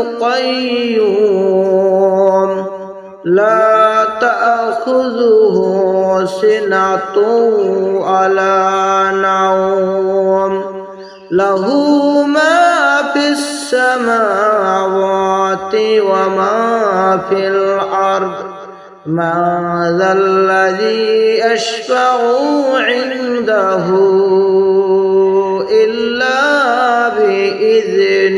القيوم. لا تأخذه سنة ولا نوم. له ما في السماوات وما في الأرض. ما ذا الذي يشفع عنده إلا بإذنه.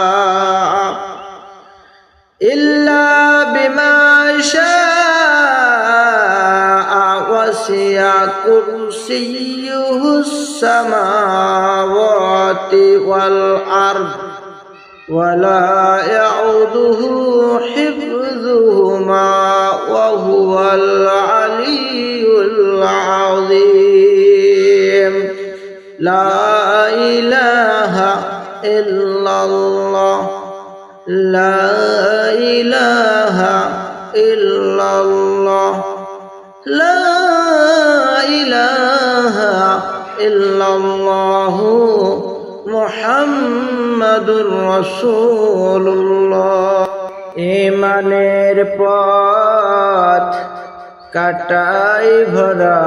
كرسيه السماوات والأرض ولا يعوده حفظهما وهو العلي العظيم. لا إله إلا الله. لا إله إلا الله. لا ইলাহা ইল্লাল্লাহু মুহাম্মাদুর রাসূলুল্লাহ। ইমানের পথ কাটাই ভরা।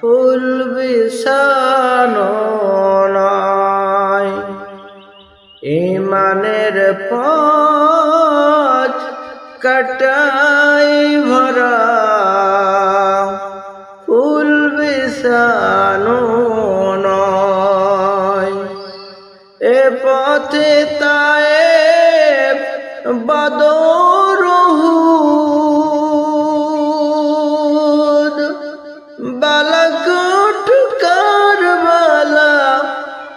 ফুল বিছানো নয়। ইমানের পথ কাটাই ভরা। বিছানো নয় এ পথে তায়ে বদরহুদ। বালাকোট কারবালা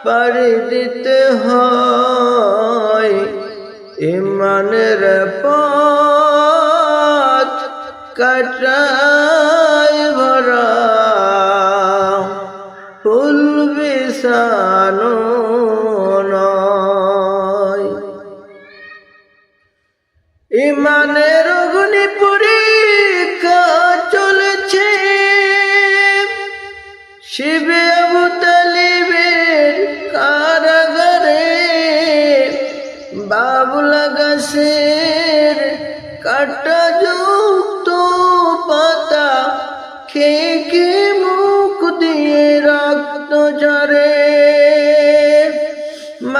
পাড়ি দিতে হয়। ইমানের পথ কাটায় বিছানো নয়। ইমানের অগ্নি পরীক্ষা চলেছে। শিবে আবু তালিবের কারাগারে বাবুলা গাছের কাটা যুক্ত পাতা খেয়ে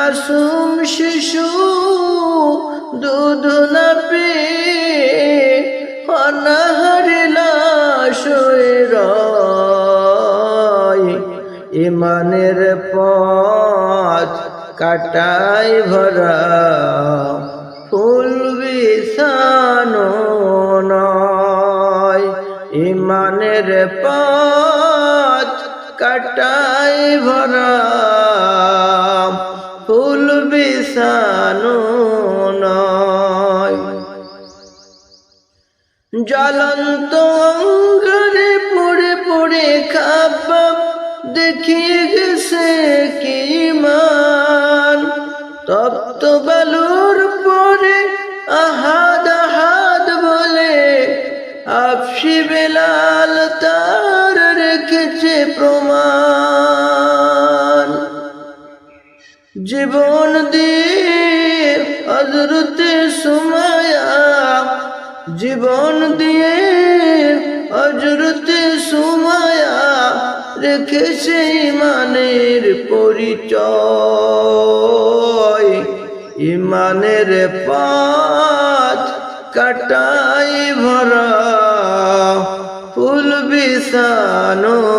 মাসুম শিশু দুধ না পেয়ে ইমানের পথ কাটাই ভরা, ফুল বিছানো নয়। ইমানের পথ কাটাই ভরা ফুল বিছানো নয়। জ্বলন্ত অঙ্গারে পড়ে পড়ে খাবা দেখিয়ে গেছে কি মান। তপ্ত বালুর পরে আহাদ আহাদ বলে আপসি বেলাল তার রেখেছে প্রমাণ। জীবন দিয়ে হজরতে সুমায়া জীবন দিয়ে হজরতে সুমায়া রেখেছে ইমানের পরিচয়। ইমানের পথ কাটাই ভরা ফুল বিছানো